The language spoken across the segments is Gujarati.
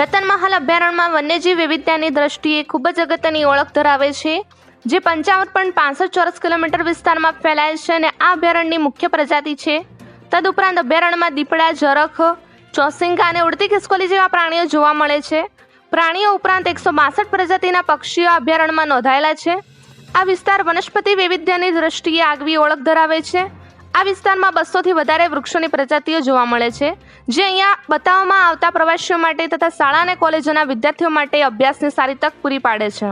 રતનમહાલ અભયારણ્યમાં વન્યજીવ વિવિધતાની દ્રષ્ટિએ ખૂબ જ અગત્યની ઓળખ ધરાવે છે, જે પંચાવન પોઈન્ટ પાંસઠ ચોરસ કિલોમીટર વિસ્તારમાં ફેલાયેલ છે અને આ અભયારણ્યની મુખ્ય પ્રજાતિ છે. તદુપરાંત અભયારણ્યમાં દીપડા, જરખ, ચોસિંગા અને ઉડતી ખિસકોલી જેવા પ્રાણીઓ જોવા મળે છે. પ્રાણીઓ ઉપરાંત એકસો બાસઠ પ્રજાતિના પક્ષીઓ અભયારણ્યમાં નોંધાયેલા છે. આ વિસ્તાર વનસ્પતિ વૈવિધ્યની દ્રષ્ટિએ આગવી ઓળખ ધરાવે છે. આ વિસ્તારમાં બસોથી વધારે વૃક્ષોની પ્રજાતિઓ જોવા મળે છે. જે અહીંયા બતાવવામાં આવતા પ્રવાસીઓ માટે તથા શાળા અને કોલેજોના વિદ્યાર્થીઓ માટે અભ્યાસની સારી તક પૂરી પાડે છે.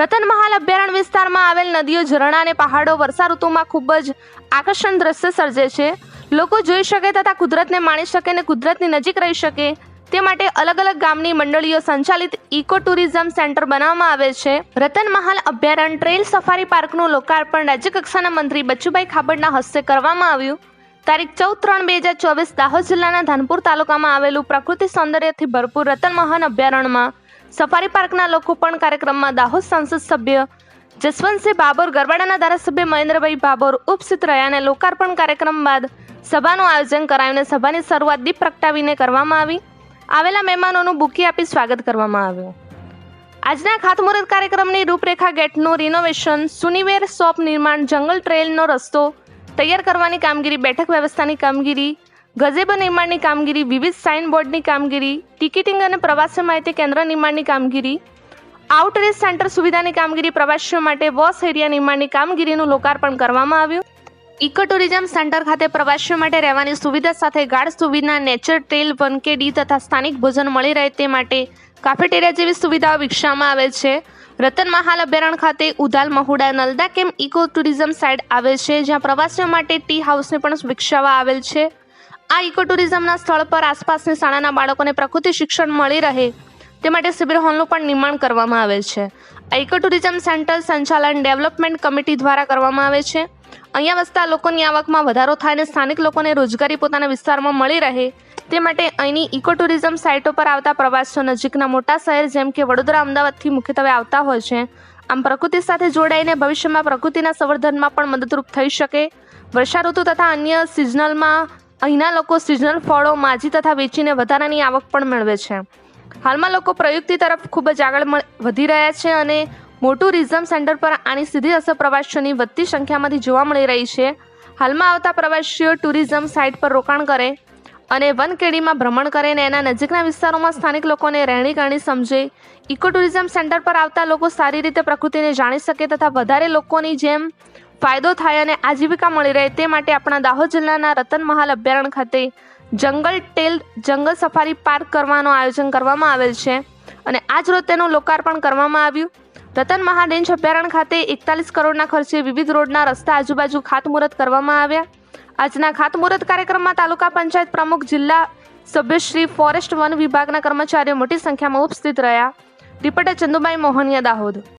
રતન મહાલ અભયારણ્ય વિસ્તારમાં આવેલ નદીઓ, ઝરણા અને પહાડો વર્ષા ઋતુમાં ખૂબ જ આકર્ષણ દ્રશ્ય સર્જે છે. લોકો જોઈ શકે તથા કુદરતને માણી શકે અને કુદરતની નજીક રહી શકે તે માટે અલગ અલગ ગામની મંડળીઓ સંચાલિત ઇકો ટુરિઝમ સેન્ટર બનાવવામાં આવે છે. રતન મહાલ અભયારણ્ય ટ્રેલ સફારી પાર્કનું લોકાર્પણ રાજ્યકક્ષાના મંત્રી બચુભાઈ ખાબડના હસ્તે કરવામાં આવ્યું. તારીખ ચૌદ ત્રણ બે હજાર ચોવીસ દાહોદ જિલ્લાના ધાનપુર તાલુકામાં આવેલું પ્રકૃતિ સૌંદર્યથી ભરપૂર રતન મહાન અભયારણ્યમાં સફારી પાર્કના લોકો પણ કાર્યક્રમમાં દાહોદ સંસદ સભ્ય જસવંતસિંહ બાબર ગરવાડાના ધારાસભ્ય મહેન્દ્રભાઈ બાબર ઉપસ્થિત રહ્યા અને લોકાર્પણ કાર્યક્રમ બાદ સભાનું આયોજન કરાયું અને સભાની શરૂઆત દીપ પ્રગટાવીને કરવામાં આવી. આવેલા મહેમાનોનું બુકી આપી સ્વાગત કરવામાં આવ્યું. આજના ખાતમુહૂર્ત કાર્યક્રમની રૂપરેખા ગેટનું રિનોવેશન સુનિવેર શોપ નિર્માણ, જંગલ ટ્રેલનો રસ્તો તૈયાર કરવાની કામગીરી, બેઠક વ્યવસ્થાની કામગીરી ગઝેબો નિર્માણની કામગીરી, વિવિધ સાઇન બોર્ડની કામગીરી ટિકિટિંગ અને પ્રવાસી માહિતી કેન્દ્ર નિર્માણની કામગીરી આઉટરીચ સેન્ટર સુવિધાની કામગીરી, પ્રવાસીઓ માટે વોસ એરિયા નિર્માણની કામગીરીનું લોકાર્પણ કરવામાં આવ્યું. ઇકો ટુરિઝમ સેન્ટર ખાતે પ્રવાસીઓ માટે રહેવાની સુવિધા સાથે ગાઢ સુવિધા નેચર ટ્રેલ વનકેડી તથા સ્થાનિક ભોજન મળી રહે તે માટે કાફેટેરિયા જેવી સુવિધાઓ વિકસાવવામાં આવે છે. રતન મહાલ અભયારણ્ય ખાતે ઉદાલ મહુડા નલદા કેમ ઇકો ટુરિઝમ સાઇડ આવે છે, જ્યાં પ્રવાસીઓ માટે ટી હાઉસને પણ વિકસાવવા આવેલ છે. આ ઇકો ટુરિઝમના સ્થળ પર આસપાસની શાળાના બાળકોને પ્રકૃતિ શિક્ષણ મળી રહે તે માટે શિબિર હોલનું પણ નિર્માણ કરવામાં આવે છે. આ ઇકો ટુરિઝમ સેન્ટર સંચાલન ડેવલપમેન્ટ કમિટી દ્વારા કરવામાં આવે છે. અહીંયા વસતા લોકોની આવકમાં વધારો થાય અને સ્થાનિક લોકોને રોજગારી પોતાના વિસ્તારમાં મળી રહે, તે માટે અહીંની ઇકો ટુરિઝમ સાઇટો પર આવતા પ્રવાસીઓ નજીકના મોટા શહેર જેમ કે વડોદરા, અમદાવાદથી મુખ્યત્વે આવતા હોય છે. આમ પ્રકૃતિ સાથે જોડાઈને ભવિષ્યમાં પ્રકૃતિના સંવર્ધનમાં પણ મદદરૂપ થઈ શકે. વર્ષા ઋતુ તથા અન્ય સિઝનલમાં અહીંના લોકો સિઝનલ ફળો, માજી તથા વેચીને વધારાની આવક પણ મેળવે છે. હાલમાં લોકો પ્રયુક્તિ તરફ ખૂબ જ આગળ વધી રહ્યા છે અને મોટું રિઝમ સેન્ટર પર આની સીધી અસર પ્રવાસીઓની વધતી સંખ્યામાંથી જોવા મળી રહી છે. હાલમાં આવતા પ્રવાસીઓ ટુરિઝમ સાઇટ પર રોકાણ કરે અને વનકેડીમાં ભ્રમણ કરે અને એના નજીકના વિસ્તારોમાં સ્થાનિક લોકોને રહેણી કરણી સમજે. ઇકો ટુરિઝમ સેન્ટર પર આવતા લોકો સારી રીતે પ્રકૃતિને જાણી શકે તથા વધારે લોકોની જેમ ફાયદો થાય અને આજીવિકા મળી રહે તે માટે આપણા દાહોદ જિલ્લાના રતનમહાલ અભયારણ્ય ખાતે જંગલ ટેલ જંગલ સફારી પાર્ક કરવાનું આયોજન કરવામાં આવેલ છે. અને આજ રોજ તેનું લોકાર્પણ કરવામાં આવ્યું. રતન મહાડેન્જ રેન્જ અભયારણ્ય ખાતે એકતાલીસ કરોડના ખર્ચે વિવિધ રોડના રસ્તા આજુબાજુ ખાતમુહૂર્ત કરવામાં આવ્યા. આજના ખાતમુહૂર્ત કાર્યક્રમમાં તાલુકા પંચાયત પ્રમુખ, જિલ્લા સભ્યશ્રી ફોરેસ્ટ વન વિભાગના કર્મચારીઓ મોટી સંખ્યામાં ઉપસ્થિત રહ્યા. રિપોર્ટર ચંદુભાઈ મોહનિયા દાહોદ.